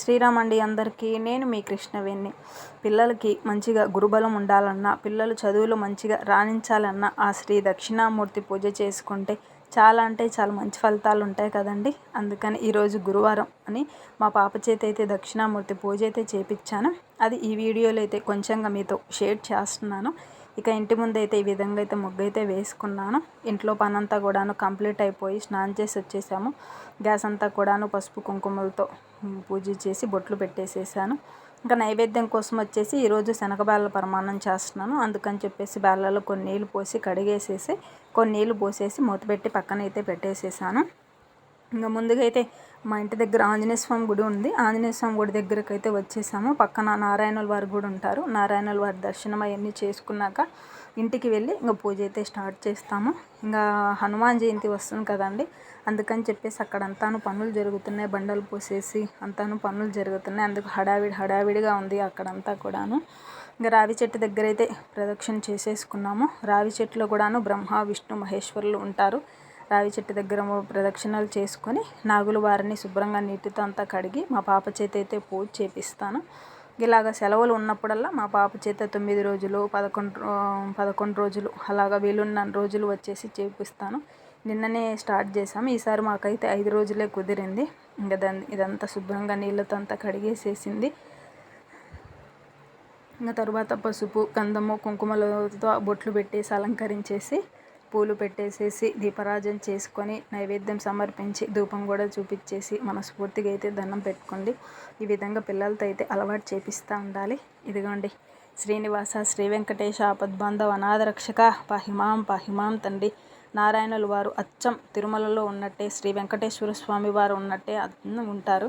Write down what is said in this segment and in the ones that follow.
శ్రీరామ్ అండి అందరికీ. నేను మీ కృష్ణవేణి. పిల్లలకి మంచిగా గురుబలం ఉండాలన్నా పిల్లలు చదువులు మంచిగా రాణించాలన్నా ఆ శ్రీ దక్షిణామూర్తి పూజ చేసుకుంటే చాలా అంటే చాలా మంచి ఫలితాలు ఉంటాయి కదండి. అందుకని ఈరోజు గురువారం అని మా పాప చేత అయితే దక్షిణామూర్తి పూజ అయితే చేపించాను అది ఈ వీడియోలో అయితే కొంచెంగా మీతో షేర్ చేస్తున్నాను. ఇక ఇంటి ముందు అయితే ఈ విధంగా అయితే ముగ్గు అయితే వేసుకున్నాను. ఇంట్లో పని అంతా కూడాను కంప్లీట్ అయిపోయి స్నానం చేసి వచ్చేసాము. గ్యాస్ అంతా కూడాను పసుపు కుంకుమలతో పూజ చేసి బొట్లు పెట్టేసేసాను. ఇంకా నైవేద్యం కోసం వచ్చేసి ఈరోజు శనగబాల పరమాన్నం చేస్తున్నాను. అందుకని చెప్పేసి బాలలో కొన్ని నీళ్ళు పోసి కడిగేసేసి కొన్ని నీళ్ళు పోసేసి మూత పెట్టి పక్కన అయితే పెట్టేసేసాను. ఇంకా ముందుగా అయితే మా ఇంటి దగ్గర ఆంజనేయ స్వామి గుడి ఉంది. ఆంజనేయ స్వామి గుడి దగ్గరకు అయితే వచ్చేసాము. పక్కన నారాయణుల వారు కూడా ఉంటారు. నారాయణుల వారి దర్శనం అవన్నీ చేసుకున్నాక ఇంటికి వెళ్ళి ఇంకా పూజ అయితే స్టార్ట్ చేస్తాము. ఇంకా హనుమాన్ జయంతి వస్తుంది కదండి. అందుకని చెప్పేసి అక్కడ అంతాను పనులు జరుగుతున్నాయి. బండలు పోసేసి అంతాను పనులు జరుగుతున్నాయి. అందుకు హడావిడి హడావిడిగా ఉంది అక్కడంతా కూడాను. ఇంకా రావి చెట్టు దగ్గర అయితే ప్రదక్షిణ చేసేసుకున్నాము. రావి చెట్టులో కూడాను బ్రహ్మ విష్ణు మహేశ్వరులు ఉంటారు. రావి చెట్టు దగ్గర ప్రదక్షిణలు చేసుకొని నాగుల వారిని శుభ్రంగా నీటితో అంతా కడిగి మా పాప చేత అయితే పూజ చేపిస్తాను. ఇలాగ సెలవులు ఉన్నప్పుడల్లా మా పాప చేత తొమ్మిది రోజులు పదకొండు పదకొండు రోజులు అలాగ వీలున్న రోజులు వచ్చేసి చేపిస్తాను. నిన్ననే స్టార్ట్ చేసాము ఈసారి మాకైతే ఐదు రోజులే కుదిరింది. ఇంకా దాన్ని ఇదంతా శుభ్రంగా నీళ్ళతో అంతా కడిగేసేసింది. ఇంకా తర్వాత పసుపు గంధము కుంకుమలతో బొట్లు పెట్టేసి అలంకరించేసి పూలు పెట్టేసేసి దీపరాజన చేసుకొని నైవేద్యం సమర్పించి ధూపం కూడా చూపించేసి మనస్ఫూర్తిగా అయితే దండం పెట్టుకోండి. ఈ విధంగా పిల్లలతో అయితే అలవాటు చేపిస్తూ ఉండాలి. ఇదిగోండి. శ్రీనివాస శ్రీ వెంకటేశ ఆపద్బాంధవ అనాథరక్షక పహిమాం పహిమాం తండ్రి. నారాయణులు వారు అచ్చం తిరుమలలో ఉన్నట్టే శ్రీ వెంకటేశ్వర స్వామి వారు ఉన్నట్టే ఉంటారు.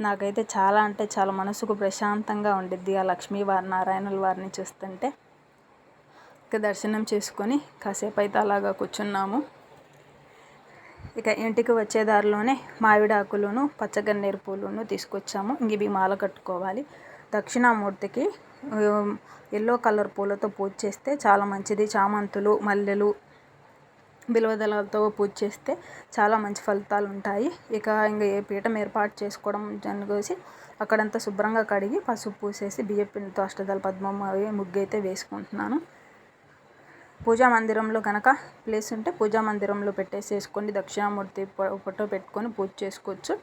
నాకైతే చాలా అంటే చాలా మనసుకు ప్రశాంతంగా ఉండిద్ది ఆ లక్ష్మీ వారి నారాయణుల వారిని చూస్తుంటే. ఇక దర్శనం చేసుకొని కాసేపు అయితే అలాగా కూర్చున్నాము. ఇక ఇంటికి వచ్చే దారిలోనే మామిడాకులను పచ్చగన్నేరు పూలను తీసుకొచ్చాము. ఇంక ఇవి మాల కట్టుకోవాలి. దక్షిణామూర్తికి ఎల్లో కలర్ పూలతో పూజ చేస్తే చాలా మంచిది. చామంతులు మల్లెలు బిల్వదళాలతో పూజ చేస్తే చాలా మంచి ఫలితాలు ఉంటాయి. ఇక ఇంకా ఏ పీఠం ఏర్పాటు చేసుకోవడం జనగోసి అక్కడంతా శుభ్రంగా కడిగి పసుపు పూసేసి బియ్యపిండితో అష్టదల అష్టదళ పద్మం అవి ముగ్గు అయితే వేసుకుంటున్నాను. పూజా మందిరంలో కనుక ప్లేస్ ఉంటే పూజా మందిరంలో పెట్టేసేసుకొని దక్షిణామూర్తి ఫోటో పెట్టుకొని పూజ చేసుకోవచ్చు.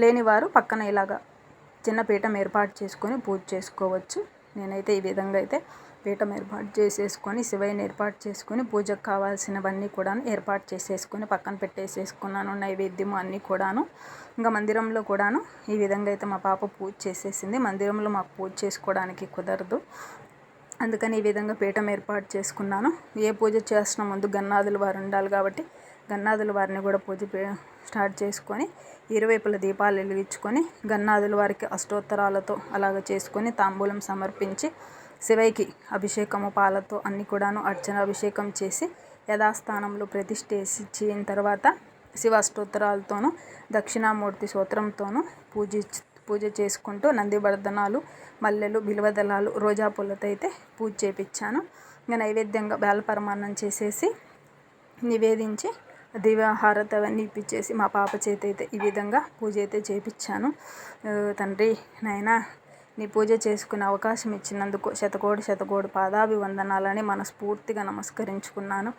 లేని వారు పక్కన ఇలాగా చిన్న పీఠం ఏర్పాటు చేసుకొని పూజ చేసుకోవచ్చు. నేనైతే ఈ విధంగా అయితే పీఠం ఏర్పాటు చేసేసుకొని శివయ్యని ఏర్పాటు చేసుకొని పూజకు కావాల్సినవన్నీ కూడా ఏర్పాటు చేసేసుకొని పక్కన పెట్టేసేసుకున్నాను. నైవేద్యము అన్నీ కూడాను. ఇంకా మందిరంలో కూడాను ఈ విధంగా అయితే మా పాప పూజ చేసేసింది. మందిరంలో మాకు పూజ చేసుకోవడానికి కుదరదు. అందుకని ఈ విధంగా పీఠం ఏర్పాటు చేసుకున్నాను. ఏ పూజ చేస్తున్న ముందు గన్నాదులు వారు ఉండాలి కాబట్టి గన్నాదుల వారిని కూడా పూజ స్టార్ట్ చేసుకొని ఇరువైపుల దీపాలు వెలిగించుకొని గన్నాదుల వారికి అష్టోత్తరాలతో అలాగ చేసుకొని తాంబూలం సమర్పించి శివైకి అభిషేకము పాలతో అన్ని కూడాను అర్చన అభిషేకం చేసి యథాస్థానంలో ప్రతిష్ఠించిన తర్వాత శివ అష్టోత్తరాలతోనూ దక్షిణామూర్తి స్తోత్రంతోనూ పూజ పూజ చేసుకుంటూ నందివర్ధనాలు మల్లెలు బిల్వదళాలు రోజా పూలతో అయితే పూజ చేపించాను ఇంకా నైవేద్యంగా బేలపరమాన్నం చేసేసి నివేదించి దివ్యహారతి అవన్నీ ఇప్పించేసి మా పాప చేతి అయితే ఈ విధంగా పూజ అయితే చేయించాను తండ్రి నాయన నీ పూజ చేసుకునే అవకాశం ఇచ్చినందుకు శతకోటి శతకోటి పాదాభివందనాలని మనస్ఫూర్తిగా నమస్కరించుకున్నాను.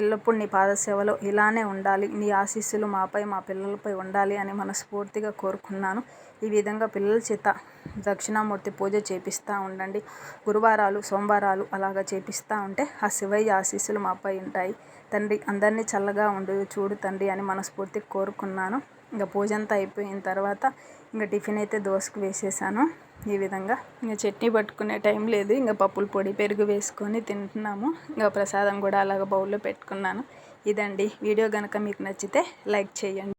ఎల్లప్పుడూ నీ పాదసేవలో ఇలానే ఉండాలి. నీ ఆశీస్సులు మాపై మా పిల్లలపై ఉండాలి అని మనస్ఫూర్తిగా కోరుకున్నాను. ఈ విధంగా పిల్లల చేత దక్షిణామూర్తి పూజ చేపిస్తూ ఉండండి. గురువారాలు సోమవారాలు అలాగా చేపిస్తూ ఉంటే ఆ శివయ్య ఆశీస్సులు మాపై ఉంటాయి. తండ్రి అందరినీ చల్లగా ఉండు చూడు తండ్రి అని మనస్ఫూర్తిగా కోరుకున్నాను. ఇంకా పూజ అంతా అయిపోయిన తర్వాత ఇంకా టిఫిన్ అయితే దోశకు వేసేసాను. ఈ విధంగా. ఇంకా చట్నీ పట్టుకునే టైం లేదు. ఇంకా పప్పుల పొడి పెరుగు వేసుకొని తింటున్నాము. ఇంకా ప్రసాదం కూడా అలాగ బౌల్లో పెట్టుకున్నాను. ఇదండి. వీడియో కనుక మీకు నచ్చితే లైక్ చేయండి.